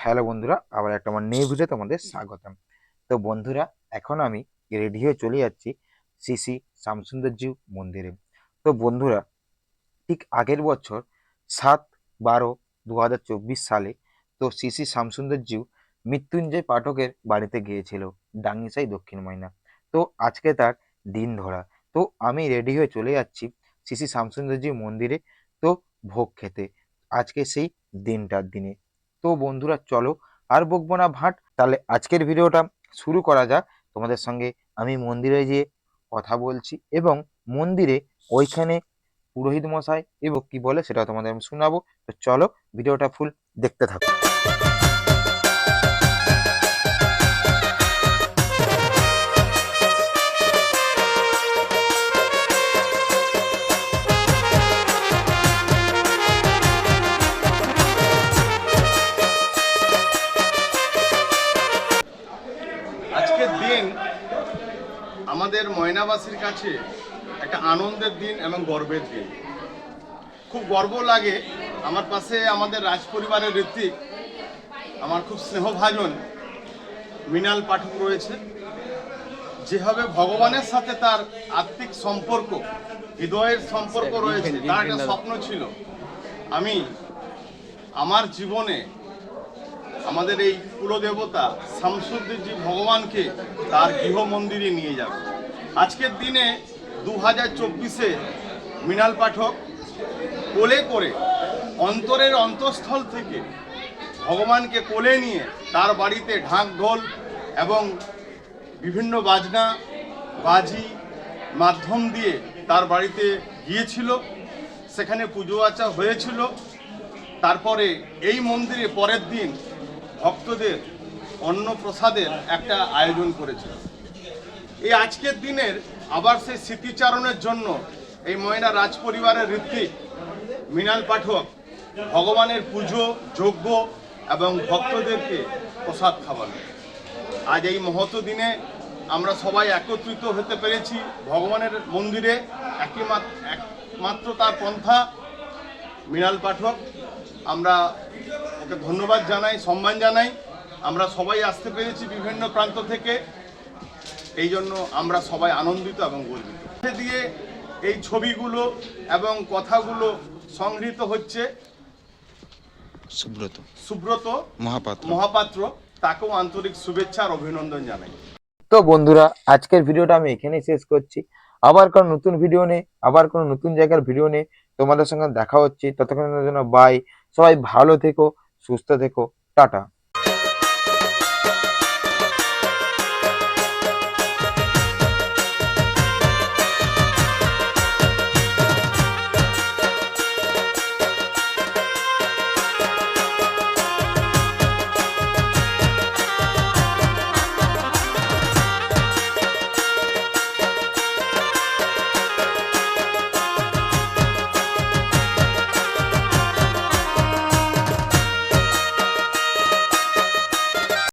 Hello বন্ধুরা, আবার একটা আমার নিউ ভিডিও তোমাদের স্বাগতম। তো বন্ধুরা, এখন আমি রেডি হয়ে চলে যাচ্ছি শ্রী শ্রী শ্যামসুন্দরজিউ মন্দিরে। তো বন্ধুরা, ঠিক আগের বছর সাত বারো দু সালে তো শ্রী শ্যামসুন্দরজিউ মৃত্যুঞ্জয় পাঠকের বাড়িতে গিয়েছিল, ডাঙ্গিসাই দক্ষিণ ময়না। তো আজকে তার দিন ধরা। তো আমি রেডি হয়ে চলে যাচ্ছি শ্রী শ্যামসুন্দরজিউ মন্দিরে তো ভোগ খেতে। আজকে সেই দিনটার দিনে। তো বন্ধুরা চলো আর বকবো না ভাট। তাহলে আজকের ভিডিওটা শুরু করা যাক। তোমাদের সঙ্গে আমি মন্দিরে যেয়ে কথা বলছি এবং মন্দিরে ওইখানে পুরোহিত মশাই এবং কি বলে সেটা তোমাদের আমি শোনাবো। তো চলো ভিডিওটা ফুল দেখতে থাকো। দিন আমাদের ময়নাবাসীর কাছে একটা আনন্দের দিন এবং গর্বের দিন। খুব গর্ব লাগে আমার পাশে আমাদের রাজ পরিবারের ঋত্বিক আমার খুব স্নেহভাজন মৃণাল পাঠক রয়েছে। যেভাবে ভগবানের সাথে তার আত্মিক সম্পর্ক হৃদয়ের সম্পর্ক রয়েছে তার একটা স্বপ্ন ছিল। আমি আমার জীবনে আমাদের এই কুলদেবতা শামসুদ্দিনজি ভগবানকে তার গৃহ মন্দিরে নিয়ে যাবে। আজকের দিনে দু হাজার চব্বিশে মৃণাল পাঠক কোলে করে অন্তরের অন্তঃস্থল থেকে ভগবানকে কোলে নিয়ে তার বাড়িতে ঢাক ঢোল এবং বিভিন্ন বাজনা, বাজি মাধ্যম দিয়ে তার বাড়িতে গিয়েছিল। সেখানে পুজো আচা হয়েছিল। তারপরে এই মন্দিরে পরের দিন ভক্তদের, অন্নপ্রসাদের একটা আয়োজন করেছিল। এই আজকের দিনের আবার সেই স্মৃতিচারণের জন্য এই ময়না রাজ পরিবারের ঋত্বিক, মৃণাল পাঠক, ভগবানের পুজো, যজ্ঞ এবং ভক্তদেরকে প্রসাদ খাওয়ানো আজ এই মহৎ দিনে আমরা সবাই একত্রিত হতে পেরেছি ভগবানের মন্দিরে। একই মাত- একমাত্র তার পন্থা, মৃণাল পাঠক। আমরা ওকে ধন্যবাদ জানাই সম্মান জানাই। আমরা সবাই আসতে পেরেছি বিভিন্ন প্রান্ত থেকে। এই জন্য আমরা সবাই আনন্দিত এবং গর্বিত। দিয়ে এই ছবিগুলো এবং কথাগুলো সংগৃহীত হচ্ছে সুব্রত। সুব্রত মহাপাত্র। মহাপাত্র। তাকেও আন্তরিক শুভেচ্ছা আর অভিনন্দন জানাই। তো বন্ধুরা আজকের ভিডিওটা আমি এখানেই শেষ করছি। আবার কোনো নতুন ভিডিও নিয়ে আবার কোনো নতুন জায়গার ভিডিও নিয়ে তোমাদের সঙ্গে দেখা হচ্ছে। ততক্ষণের জন্য বাই সবাই ভালো থেকো। সুস্থ থেকো টাটা।